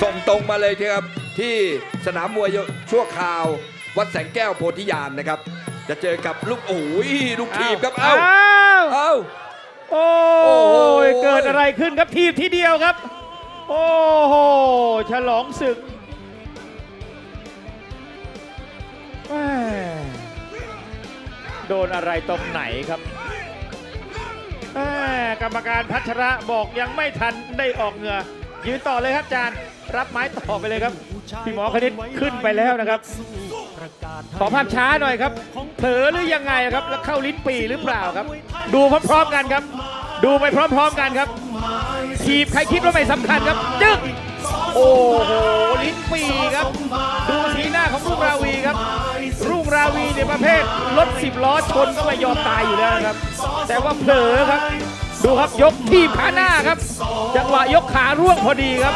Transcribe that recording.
ส่งตรงมาเลยทีครับที่สนามมวยชั่วคราว วัดแสงแก้วโพธิญาณนะครับ จะเจอกับลูกโอ้ยลูกทีบครับเอ้าอ้าวเอ้าโอ้โอ้โหยเกิดอะไรขึ้นครับทีบทีเดียวครับ โอ้โหฉลองศึกแม่โดนอะไรตรงไหนครับแม่กรรมการพัชระบอกยังไม่ทันได้ออกเหงื่อ ยืนต่อเลยครับอาจารย์รับไม้ต่อไปเลยครับพี่หมอคณิตขึ้นไปแล้วนะครับ ขอภาพช้าหน่อยครับ เผลอหรือยังไงครับ แล้วเข้าลิ้นปีหรือเปล่าครับ ดูพร้อมๆกันครับ ดูไปพร้อมๆกันครับทีบใครคิดว่าไม่สำคัญครับ จึ๊กโอ้โหลิ้นปีครับ ดูสีหน้าของรุ่งราวีครับ ราวีในประเภทรถสิบล้อชนก็ไม่ยอมตายอยู่แล้วครับ แต่ว่าเผลอครับ ดูครับยกที่ขาหน้าครับ จังหวะยกขาร่วงพอดีครับ